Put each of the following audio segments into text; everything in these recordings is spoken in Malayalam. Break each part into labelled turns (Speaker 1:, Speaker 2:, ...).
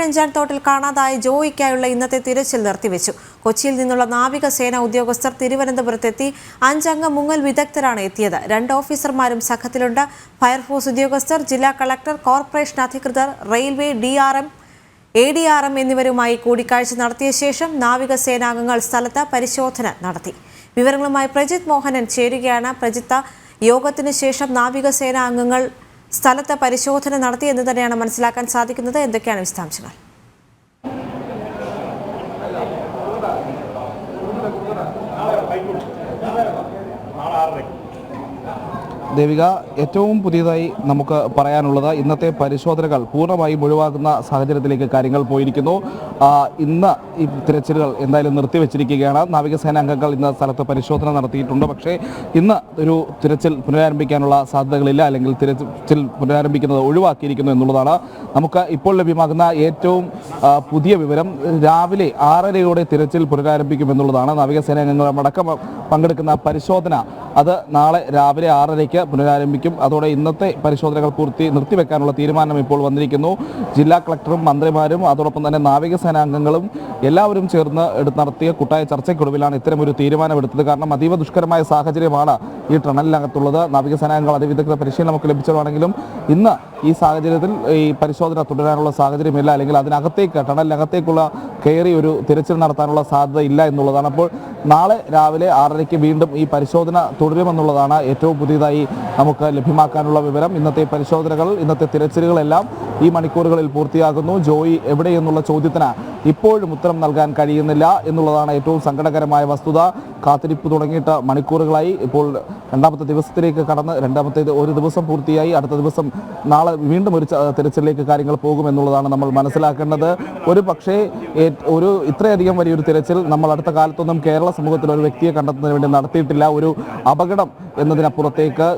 Speaker 1: പതിനേഴഞ്ചാം തോട്ടിൽ കാണാതായ ജോയിക്കായുള്ള ഇന്നത്തെ തിരച്ചിൽ നിർത്തിവെച്ചു. കൊച്ചിയിൽ നിന്നുള്ള നാവികസേന ഉദ്യോഗസ്ഥർ തിരുവനന്തപുരത്തെത്തി അഞ്ചംഗ മുങ്ങൽ വിദഗ്ധരാണ് എത്തിയത്. രണ്ട് ഓഫീസർമാരും സംഘത്തിലുണ്ട്. ഫയർഫോഴ്സ് ഉദ്യോഗസ്ഥർ ജില്ലാ കളക്ടർ കോർപ്പറേഷൻ അധികൃതർ railway D R M A D R M എന്നിവരുമായി കൂടിക്കാഴ്ച നടത്തിയ ശേഷം നാവികസേനാംഗങ്ങൾ സ്ഥലത്ത് പരിശോധന നടത്തി. വിവരങ്ങളുമായി പ്രജിത് മോഹനൻ ചേരുകയാണ്. പ്രജിത്ത യോഗത്തിന് ശേഷം നാവികസേനാ അംഗങ്ങൾ സ്ഥലത്ത് പരിശോധന നടത്തിയെന്ന് തന്നെയാണ് മനസ്സിലാക്കാൻ സാധിക്കുന്നത്. എന്തൊക്കെയാണ് വിശദാംശങ്ങൾ?
Speaker 2: ദേവിക ഏറ്റവും പുതിയതായി നമുക്ക് പറയാനുള്ളത് ഇന്നത്തെ പരിശോധനകൾ പൂർണമായും ഒഴിവാക്കുന്ന സാഹചര്യത്തിലേക്ക് കാര്യങ്ങൾ പോയിരിക്കുന്നു. ഇന്ന് ഈ തിരച്ചിലുകൾ എന്തായാലും നിർത്തിവെച്ചിരിക്കുകയാണ്. നാവികസേന അംഗങ്ങൾ ഇന്ന് സ്ഥലത്ത് പരിശോധന നടത്തിയിട്ടുണ്ട്. പക്ഷേ ഇന്ന് ഒരു തിരച്ചിൽ പുനരാരംഭിക്കാനുള്ള സാധ്യതകളില്ല. അല്ലെങ്കിൽ തിരച്ചിൽ പുനരാരംഭിക്കുന്നത് ഒഴിവാക്കിയിരിക്കുന്നു എന്നുള്ളതാണ് നമുക്ക് ഇപ്പോൾ ലഭ്യമാകുന്ന ഏറ്റവും പുതിയ വിവരം. രാവിലെ ആറരയോടെ തിരച്ചിൽ പുനരാരംഭിക്കുമെന്നുള്ളതാണ് നാവികസേന അംഗങ്ങൾ അടക്കം പങ്കെടുക്കുന്ന പരിശോധന. അത് നാളെ രാവിലെ ആറരയ്ക്ക് പുനരാരംഭിക്കും. അതോടെ ഇന്നത്തെ പരിശോധനകൾ പൂർത്തി നിർത്തിവെക്കാനുള്ള തീരുമാനം ഇപ്പോൾ വന്നിരിക്കുന്നു. ജില്ലാ കളക്ടറും മന്ത്രിമാരും അതോടൊപ്പം തന്നെ നാവികസേനാംഗങ്ങളും എല്ലാവരും ചേർന്ന് നടത്തിയ കൂട്ടായ ചർച്ചയ്ക്കൊടുവിലാണ് ഇത്തരമൊരു തീരുമാനമെടുത്തത്. കാരണം അതീവ ദുഷ്കരമായ സാഹചര്യമാണ് ഈ ടണലിനകത്തുള്ളത്. നാവികസേനാംഗങ്ങൾ അതിവിദഗ്ധ പരിശീലനമൊക്കെ ലഭിച്ചതാണെങ്കിലും ഇന്ന് ഈ സാഹചര്യത്തിൽ ഈ പരിശോധന തുടരാനുള്ള സാഹചര്യമില്ല. അല്ലെങ്കിൽ അതിനകത്തേക്ക് ടണലിനകത്തേക്കുള്ള കയറി ഒരു തിരച്ചിൽ നടത്താനുള്ള സാധ്യത ഇല്ല എന്നുള്ളതാണ്. അപ്പോൾ നാളെ രാവിലെ ആറരയ്ക്ക് വീണ്ടും ഈ പരിശോധന തുടരുമെന്നുള്ളതാണ് ഏറ്റവും പുതിയതായി നമുക്ക് ലഭ്യമാക്കാനുള്ള വിവരം. ഇന്നത്തെ പരിശോധനകൾ ഇന്നത്തെ തിരച്ചിലുകളെല്ലാം ഈ മണിക്കൂറുകളിൽ പൂർത്തിയാകുന്നു. ജോയി എവിടെയെന്നുള്ള ചോദ്യത്തിന് ഇപ്പോഴും ഉത്തരം നൽകാൻ കഴിയുന്നില്ല എന്നുള്ളതാണ് ഏറ്റവും സങ്കടകരമായ വസ്തുത. കാത്തിരിപ്പ് തുടങ്ങിയിട്ട് മണിക്കൂറുകളായി. ഇപ്പോൾ രണ്ടാമത്തെ ദിവസത്തിലേക്ക് കടന്ന് രണ്ടാമത്തെ ഒരു ദിവസം പൂർത്തിയായി. അടുത്ത ദിവസം നാളെ വീണ്ടും ഒരു തിരച്ചിലേക്ക് കാര്യങ്ങൾ പോകുമെന്നുള്ളതാണ് നമ്മൾ മനസ്സിലാക്കേണ്ടത്. ഒരു പക്ഷേ ഒരു ഇത്രയധികം വലിയൊരു തിരച്ചിൽ നമ്മൾ അടുത്ത കാലത്തൊന്നും കേരള സമൂഹത്തിൽ ഒരു വ്യക്തിയെ കണ്ടെത്തുന്നതിന് വേണ്ടി നടത്തിയിട്ടില്ല. ഒരു അപകടം എന്നതിനപ്പുറത്തേക്ക്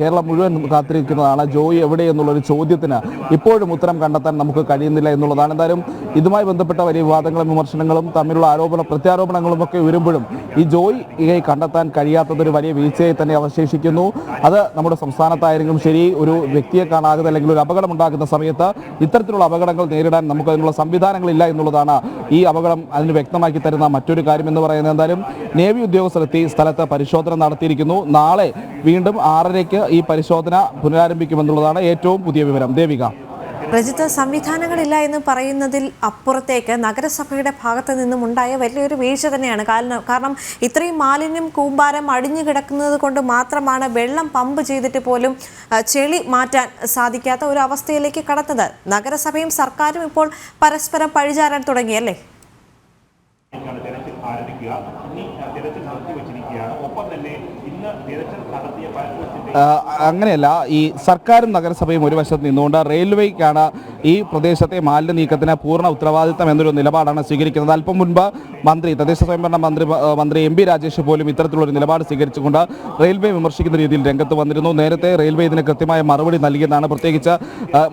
Speaker 2: കേരളം മുഴുവൻ കാത്തിരിക്കുന്നതാണ്. ജോയി എവിടെ എന്നുള്ളൊരു ചോദ്യത്തിന് ഇപ്പോഴും ഉത്തരം കണ്ടെത്താൻ നമുക്ക് കഴിയുന്നില്ല എന്നുള്ളതാണ്. എന്തായാലും ഇതുമായി ബന്ധപ്പെട്ട വലിയ വിവാദങ്ങളും വിമർശനങ്ങളും തമ്മിലുള്ള ആരോപണ പ്രത്യാരോപണങ്ങളും ഒക്കെ ഉയരുമ്പോഴും ഈ ജോയിയെ കണ്ടെത്താൻ കഴിയാത്തതൊരു വലിയ വീഴ്ചയായി തന്നെ അവശേഷിക്കുന്നു. അത് നമ്മുടെ സംസ്ഥാനത്തായിരുന്നെങ്കിലും ശരി ഒരു വ്യക്തിയെ കാണാതെ അല്ലെങ്കിൽ ഒരു അപകടം ഉണ്ടാകുന്ന സമയത്ത് ഇത്തരത്തിലുള്ള അപകടങ്ങൾ നേരിടാൻ നമുക്ക് അതിനുള്ള സംവിധാനങ്ങളില്ല എന്നുള്ളതാണ് ഈ അപകടം അതിന് വ്യക്തമാക്കി തരുന്ന മറ്റൊരു കാര്യം എന്ന് പറയുന്നത്. എന്തായാലും നേവി ഉദ്യോഗസ്ഥരെത്തി സ്ഥലത്ത് പരിശോധന നടത്തിയിരിക്കുന്നു. നാളെ വീണ്ടും ആറരയ്ക്ക് ഈ പരിശോധന പുനരാരംഭിക്കുമെന്നുള്ളതാണ് ഏറ്റവും പുതിയ വിവരം. ദേവിക.
Speaker 1: പ്രജിത്ത് സംവിധാനങ്ങളില്ല എന്ന് പറയുന്നതിൽ അപ്പുറത്തേക്ക് നഗരസഭയുടെ ഭാഗത്ത് നിന്നും ഉണ്ടായ വലിയൊരു വീഴ്ച തന്നെയാണ്. കാരണം കാരണം ഇത്രയും മാലിന്യം കൂമ്പാരം അടിഞ്ഞു കിടക്കുന്നത് കൊണ്ട് മാത്രമാണ് വെള്ളം പമ്പ് ചെയ്തിട്ട് പോലും ചെളി മാറ്റാൻ സാധിക്കാത്ത ഒരു അവസ്ഥയിലേക്ക് കടത്തത് നഗരസഭയും സർക്കാരും ഇപ്പോൾ പരസ്പരം പഴിചാരാൻ തുടങ്ങിയല്ലേ
Speaker 3: ഇനി ആ, തിരച്ചിൽ നടത്തി വെച്ചിരിക്കുകയാണ് ഒപ്പം തന്നെ ഇന്ന് തിരച്ചിൽ നടത്തിയ ഫയർഫോഴ്സിന്റെ
Speaker 2: ആ, അങ്ങനെയല്ല ഈ സർക്കാരും നഗരസഭയും ഒരു വശത്ത് നിന്നുകൊണ്ട് റെയിൽവേക്കാണ് ഈ പ്രദേശത്തെ മാലിന്യ നീക്കത്തിന് പൂർണ ഉത്തരവാദിത്തം എന്നൊരു നിലപാടാണ് സ്വീകരിക്കുന്നത്. അല്പം മുൻപ് മന്ത്രി തദ്ദേശ സ്വയംഭരണ മന്ത്രി മന്ത്രി എം രാജേഷ് പോലും ഇത്തരത്തിലുള്ളൊരു നിലപാട് സ്വീകരിച്ചുകൊണ്ട് റെയിൽവേ വിമർശിക്കുന്ന രീതിയിൽ രംഗത്ത് വന്നിരുന്നു. നേരത്തെ റെയിൽവേ ഇതിന് കൃത്യമായ മറുപടി നൽകിയതാണ് പ്രത്യേകിച്ച്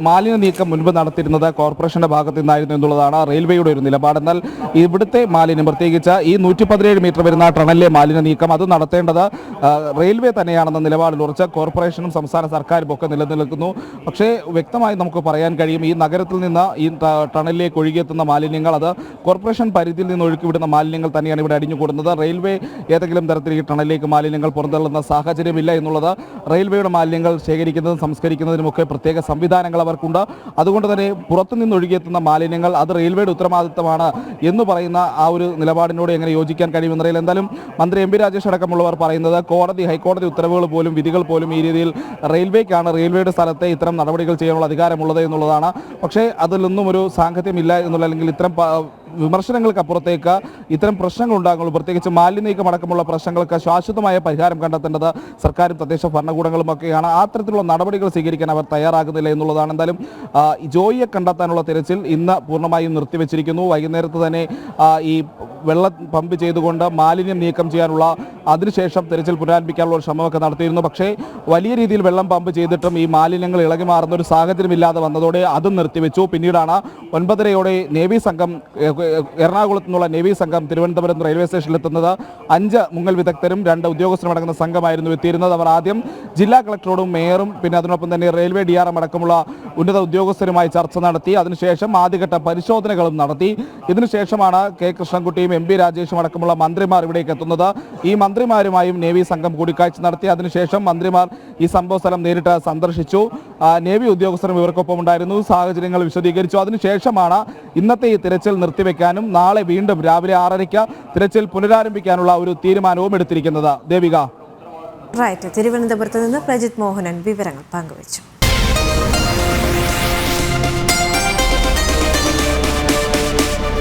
Speaker 2: മാലിന്യ നീക്കം മുൻപ് നടത്തിയിരുന്നത് കോർപ്പറേഷന്റെ ഭാഗത്ത് നിന്നായിരുന്നു എന്നുള്ളതാണ് റെയിൽവേയുടെ ഒരു നിലപാട്. എന്നാൽ ഇവിടുത്തെ മാലിന്യം പ്രത്യേകിച്ച് ഈ നൂറ്റി മീറ്റർ വരുന്ന ടണലിലെ മാലിന്യ നീക്കം അത് നടത്തേണ്ടത്. റെയിൽവേ തന്നെയാണെന്ന നിലപാടിൽ ഉറച്ച കോർപ്പറേഷനും സംസ്ഥാന സർക്കാരും ഒക്കെ നിലനിൽക്കുന്നു. പക്ഷേ വ്യക്തമായി നമുക്ക് പറയാൻ കഴിയും ഈ നഗരത്തിൽ നിന്ന് ഈ ടണലിലേക്ക് ഒഴുകിയെത്തുന്ന മാലിന്യങ്ങൾ അത് കോർപ്പറേഷൻ പരിധിയിൽ നിന്ന് ഒഴുക്കിവിടുന്ന മാലിന്യങ്ങൾ തന്നെയാണ് ഇവിടെ അടിഞ്ഞുകൂടുന്നത്. റെയിൽവേ ഏതെങ്കിലും തരത്തിൽ ഈ ടണലിലേക്ക് മാലിന്യങ്ങൾ പുറന്തള്ളുന്ന സാഹചര്യമില്ല എന്നുള്ളത് റെയിൽവേയുടെ മാലിന്യങ്ങൾ ശേഖരിക്കുന്നതും സംസ്കരിക്കുന്നതിനുമൊക്കെ പ്രത്യേക സംവിധാനങ്ങൾ അവർക്കുണ്ട്. അതുകൊണ്ട് തന്നെ പുറത്തു നിന്ന് ഒഴുകിയെത്തുന്ന മാലിന്യങ്ങൾ അത് റെയിൽവേയുടെ ഉത്തരവാദിത്തമാണ് എന്ന് പറയുന്ന ആ ഒരു നിലപാടിനോട് എങ്ങനെ യോജിക്കാൻ കഴിയുമെന്നറിയില്ല എന്തായാലും മന്ത്രി എം പി രാജേഷ് അടക്കമുള്ളവർ പറയുന്നത് കോടതി ഹൈക്കോടതി ഉത്തരവുകൾ പോലും വിധികൾ പോലും ഈ രീതിയിൽ റെയിൽവേക്കാണ് റെയിൽവേയുടെ സ്ഥലത്തെ ഇത്തരം നടപടികൾ ചെയ്യാനുള്ള അധികാരമുള്ളത് എന്നുള്ളതാണ്. പക്ഷേ അതിലൊന്നും ഒരു സാങ്കത്യമില്ല എന്നുള്ള അല്ലെങ്കിൽ ഇത്തരം വിമർശനങ്ങൾക്ക് അപ്പുറത്തേക്ക് ഇത്തരം പ്രശ്നങ്ങൾ ഉണ്ടാകുള്ളൂ പ്രത്യേകിച്ച് മാലിന്യക്കം അടക്കമുള്ള പ്രശ്നങ്ങൾക്ക് ശാശ്വതമായ പരിഹാരം കണ്ടെത്തേണ്ടത് സർക്കാരും തദ്ദേശ ഭരണകൂടങ്ങളും ഒക്കെയാണ് ആ തരത്തിലുള്ള നടപടികൾ സ്വീകരിക്കാൻ അവർ തയ്യാറാകുന്നില്ല എന്നുള്ളതാണ്. എന്തായാലും ജോയിയെ കണ്ടെത്താനുള്ള തിരച്ചിൽ ഇന്ന് പൂർണമായും നിർത്തിവെച്ചിരിക്കുന്നു. വൈകുന്നേരത്ത് തന്നെ ഈ വെള്ളം പമ്പ് ചെയ്തുകൊണ്ട് മാലിന്യം നീക്കം ചെയ്യാനുള്ള അതിനുശേഷം തിരച്ചിൽ പുനരാരംഭിക്കാനുള്ള ശ്രമമൊക്കെ നടത്തിയിരുന്നു. പക്ഷേ വലിയ രീതിയിൽ വെള്ളം പമ്പ് ചെയ്തിട്ടും ഈ മാലിന്യങ്ങൾ ഇളകി മാറുന്ന ഒരു സാഹചര്യമില്ലാതെ വന്നതോടെ അതും നിർത്തിവെച്ചു. പിന്നീടാണ് ഒൻപതരയോടെ നേവി സംഘം എറണാകുളത്ത് നിന്നുള്ള നേവി സംഘം തിരുവനന്തപുരം റെയിൽവേ സ്റ്റേഷനിൽ എത്തുന്നത്. അഞ്ച് മുങ്ങൽ വിദഗ്ധരും രണ്ട് ഉദ്യോഗസ്ഥരും അടങ്ങുന്ന സംഘമായിരുന്നു എത്തിയിരുന്നത്. അവർ ആദ്യം ജില്ലാ കളക്ടറോടും മേയറും പിന്നെ അതിനൊപ്പം തന്നെ റെയിൽവേ ഡി ആർ അടക്കമുള്ള ഉന്നത ഉദ്യോഗസ്ഥരുമായി ചർച്ച നടത്തി. അതിനുശേഷം ആദ്യഘട്ട പരിശോധനകളും നടത്തി. ഇതിനുശേഷമാണ് കെ കൃഷ്ണൻകുട്ടിയും എം രാജേഷും അടക്കമുള്ള മന്ത്രിമാർ ഇവിടേക്ക് എത്തുന്നത്. ഈ മന്ത്രിമാരുമായും നേവി സംഘം കൂടിക്കാഴ്ച നടത്തി. അതിനുശേഷം മന്ത്രിമാർ ഈ സംഭവ സ്ഥലം നേരിട്ട് സന്ദർശിച്ചു. നേവി ഉദ്യോഗസ്ഥരും ഇവർക്കൊപ്പം ഉണ്ടായിരുന്നു. സാഹചര്യങ്ങൾ വിശദീകരിച്ചു. അതിനുശേഷമാണ് ഇന്നത്തെ ഈ തിരച്ചിൽ നിർത്തിവെക്കാനും നാളെ വീണ്ടും രാവിലെ ആറരയ്ക്ക് തിരച്ചിൽ പുനരാരംഭിക്കാനുള്ള ഒരു തീരുമാനവും എടുത്തിരിക്കുന്നത്. ദേവിക.
Speaker 1: റൈറ്റ് തിരുവനന്തപുരത്ത് നിന്ന് പ്രജിത് മോഹനൻ വിവരങ്ങൾ പങ്കുവച്ചു.